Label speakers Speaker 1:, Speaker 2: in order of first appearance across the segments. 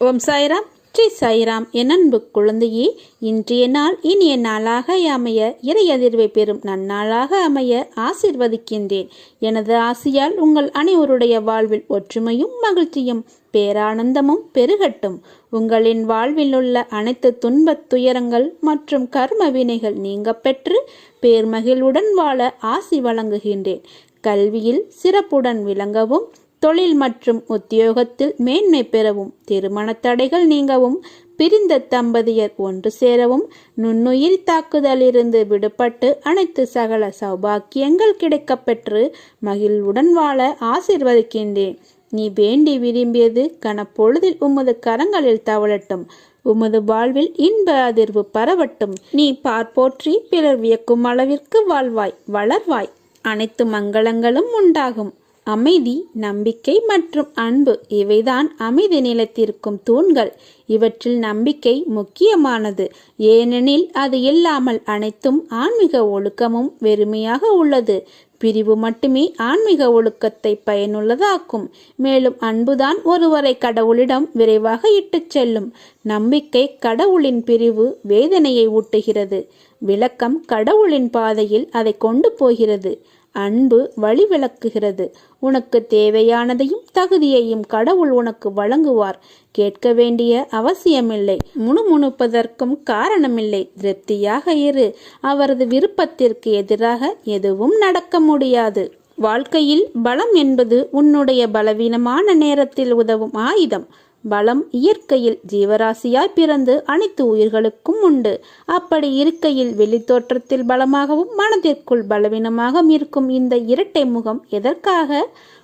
Speaker 1: ஓம் சாய்ராம். ஸ்ரீ சாய்ராம். என் அன்பு குழந்தையே இன்றைய நாள் இனிய நாளாக அமைய இறை அதிர்வை பெறும் நன்னாளாக அமைய ஆசிர்வதிக்கின்றேன். எனது ஆசையால் உங்கள் அனைவருடைய வாழ்வில் ஒற்றுமையும் மகிழ்ச்சியும் பேரானந்தமும் பெருகட்டும். உங்களின் வாழ்வில் உள்ள அனைத்து துன்பத் துயரங்கள் மற்றும் கர்ம வினைகள் நீங்க பெற்று பேர்மகிழ்வுடன் வாழ ஆசி வழங்குகின்றேன். கல்வியில் சிறப்புடன் விளங்கவும் தொழில் மற்றும் உத்தியோகத்தில் மேன்மை பெறவும் திருமண தடைகள் நீங்கவும் பிரிந்த தம்பதியர் ஒன்று சேரவும் நுண்ணுயிர் தாக்குதலிருந்து விடுபட்டு அனைத்து சகல சௌபாக்கியங்கள் கிடைக்கப்பெற்று மகிழ்வுடன் வாழ ஆசிர்வதிக்கின்றேன். நீ வேண்டி விரும்பியது கனப்பொழுதில் உமது கரங்களில் தவழட்டும் உமது வாழ்வில் இன்ப அதிர்வு பரவட்டும். நீ பார்ப்போற்றி பிறர் வியக்கும் அளவிற்கு வாழ்வாய் வளர்வாய். அனைத்து மங்களங்களும் உண்டாகும். அமைதி நம்பிக்கை மற்றும் அன்பு இவைதான் அமைதி நிலத்திற்கும் தூண்கள். இவற்றில் நம்பிக்கை முக்கியமானது. ஏனெனில் அது இல்லாமல் அனைத்தும் ஆன்மீக ஒழுக்கமும் வெறுமையாக உள்ளது. பிரிவு மட்டுமே ஆன்மீக ஒழுக்கத்தை பயனுள்ளதாக்கும். மேலும் அன்புதான் ஒருவரை கடவுளிடம் விரைவாக இட்டுச் செல்லும். நம்பிக்கை கடவுளின் பிரிவு வேதனையை ஊட்டுகிறது. விளக்கம் கடவுளின் பாதையில் அதை கொண்டு போகிறது. அன்பு வழி விளக்குகிறது உனக்கு தேவையானதையும் தகுதியையும் கடவுள் உனக்கு வழங்குவார். கேட்க வேண்டிய அவசியமில்லை. முணுமுணுப்பதற்கும் காரணமில்லை. திருப்தியாக இரு. அவரது விருப்பத்திற்கு எதிராக எதுவும் நடக்க முடியாது. வாழ்க்கையில் பலம் என்பது உன்னுடைய பலவீனமான நேரத்தில் உதவும் ஆயுதம். பலம் இயற்கையில் ஜீவராசியாய் பிறந்து அனைத்து உயிர்களுக்கும் உண்டு. அப்படி இருக்கையில் வெளித்தோற்றத்தில் பலமாகவும் மனதிற்குள் பலவீனமாகவும் இருக்கும் இந்த இரட்டை முகம் எதற்காக?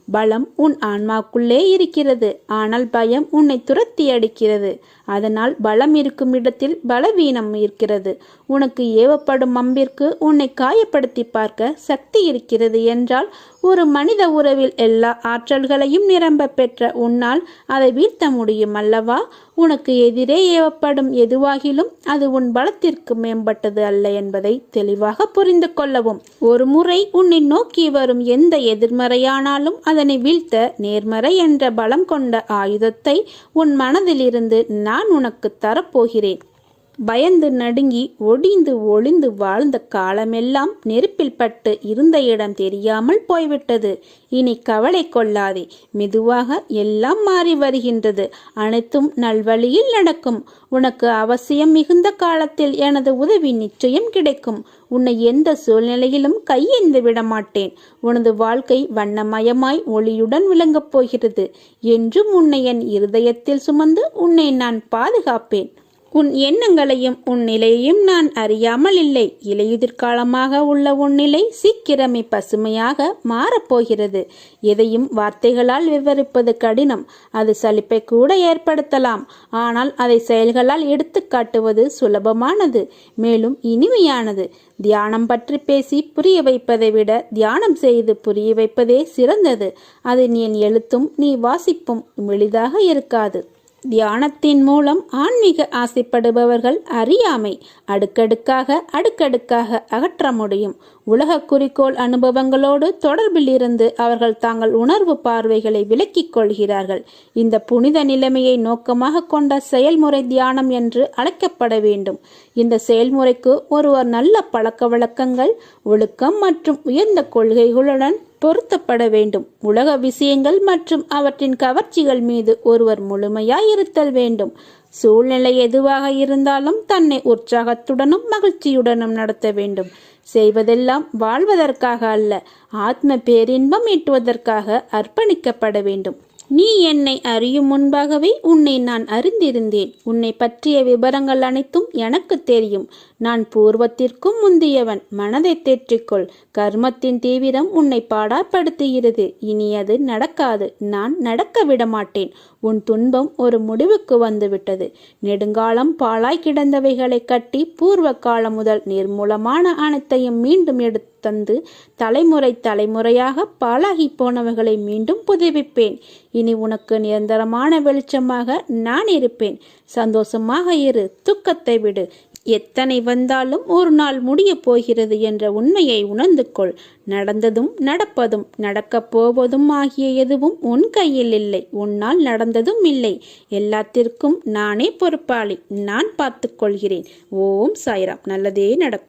Speaker 1: பலம் உன் ஆன்மாக்குள்ளே இருக்கிறது. ஆனால் பயம் உன்னை துரத்தி அடிக்கிறது. அதனால் பலம் இருக்கும் இடத்தில் பலவீனம் இருக்கிறது. உனக்கு ஏவப்படும் அம்பிற்கு உன்னை காயப்படுத்தி பார்க்க சக்தி இருக்கிறது என்றால் ஒரு மனித உறவில் எல்லா ஆற்றல்களையும் நிரம்ப பெற்ற உன்னால் அதை வீழ்த்த முடியும் அல்லவா? உனக்கு எதிரே ஏவப்படும் எதுவாகிலும் அது உன் பலத்திற்கு மேம்பட்டது அல்ல என்பதை தெளிவாக புரிந்து கொள்ளவும். ஒரு முறை உன்னை நோக்கி வரும் எந்த எதிர்மறையானாலும் அதனை வீழ்த்த நேர்மறை என்ற பலம் கொண்ட ஆயுதத்தை உன் மனதிலிருந்து நான் உனக்கு தரப்போகிறேன். பயந்து நடுங்கி ஒடிந்து ஒளிந்து வாழ்ந்த காலமெல்லாம் நெருப்பில் பட்டு இருந்த இடம் தெரியாமல் போய்விட்டது. இனி கவலை கொள்ளாதே. மெதுவாக எல்லாம் மாறி வருகின்றது. அனைத்தும் நல்வழியில் நடக்கும். உனக்கு அவசியம் மிகுந்த காலத்தில் எனது உதவி நிச்சயம் கிடைக்கும். உன்னை எந்த சூழ்நிலையிலும் கையெந்து விட மாட்டேன் உனது வாழ்க்கை வண்ணமயமாய் ஒளியுடன் விளங்கப் போகிறது. என்றும் உன்னை என் இருதயத்தில் சுமந்து உன்னை நான் பாதுகாப்பேன். உன் எண்ணங்களையும் உன் நிலையையும் நான் அறியாமல் இல்லை. இலையுதிர்காலமாக உள்ள உன் நிலை சீக்கிரமே பசுமையாக மாறப்போகிறது. எதையும் வார்த்தைகளால் விவரிப்பது கடினம். அது சலிப்பை கூட ஏற்படுத்தலாம். ஆனால் அதை செயல்களால் எடுத்து காட்டுவது சுலபமானது மேலும் இனிமையானது. தியானம் பற்றி பேசி புரிய வைப்பதை விட தியானம் செய்து புரிய வைப்பதே சிறந்தது. அது நீ எழுத்தும் நீ வாசிப்பும் எளிதாக இருக்காது. தியானத்தின் மூலம் ஆன்மீக ஆசைப்படுபவர்கள் அறியாமை அடுக்கடுக்காக அடுக்கடுக்காக அகற்ற முடியும். உலக குறிக்கோள் அனுபவங்களோடு தொடர்பில் இருந்து அவர்கள் தாங்கள் உணர்வு பார்வைகளை விலக்கிக் கொள்கிறார்கள். இந்த புனித நிலைமையை நோக்கமாக கொண்ட செயல்முறை தியானம் என்று அழைக்கப்பட வேண்டும். இந்த செயல்முறைக்கு ஒருவர் நல்ல பழக்க வழக்கங்கள் ஒழுக்கம் மற்றும் உயர்ந்த கொள்கைகளுடன் பொருத்தப்பட வேண்டும். உலக விஷயங்கள் மற்றும் அவற்றின் கவர்ச்சிகள் மீது ஒருவர் முழுமையாய் இருத்தல் வேண்டும். சூழ்நிலை எதுவாக இருந்தாலும் தன்னை உற்சாகத்துடனும் மகிழ்ச்சியுடனும் நடத்த வேண்டும். செய்வதெல்லாம் வாழ்வதற்காக அல்ல ஆத்ம பேரின்பம் ஈட்டுவதற்காக அர்ப்பணிக்கப்பட வேண்டும். நீ என்னை அறியும் முன்பாகவே உன்னை நான் அறிந்திருந்தேன். உன்னை பற்றிய விவரங்கள் அனைத்தும் எனக்கு தெரியும். நான் பூர்வத்திற்கும் முந்தியவன். மனதை தேற்றிக்கொள். கர்மத்தின் தீவிரம் உன்னை பாடாப்படுத்துகிறது. இனி அது நடக்காது. நான் நடக்க விடமாட்டேன். உன் துன்பம் ஒரு முடிவுக்கு வந்துவிட்டது. நெடுங்காலம் பாழாய் கிடந்தவைகளை கட்டி பூர்வ காலம் முதல் நிர்மூலமான அனைத்தையும் மீண்டும் எடுத்து தந்து தலைமுறை தலைமுறையாக பாழாகி போனவர்களை மீண்டும் புதுவிப்பேன் இனி உனக்கு நிரந்தரமான வெளிச்சமாக நான் இருப்பேன். சந்தோஷமாக இரு துக்கத்தை விடு. எத்தனை வந்தாலும் ஒரு நாள் முடியப் போகிறது என்ற உண்மையை உணர்ந்து கொள். நடந்ததும் நடப்பதும் நடக்கப் போவதும் ஆகிய எதுவும் உன் கையில் இல்லை. உன்னால் நடந்ததும் இல்லை. எல்லாத்திற்கும் நானே பொறுப்பாளி. நான் பார்த்துக்கொள்கிறேன் ஓம் சாய்ராம். நல்லதே நடக்கும்.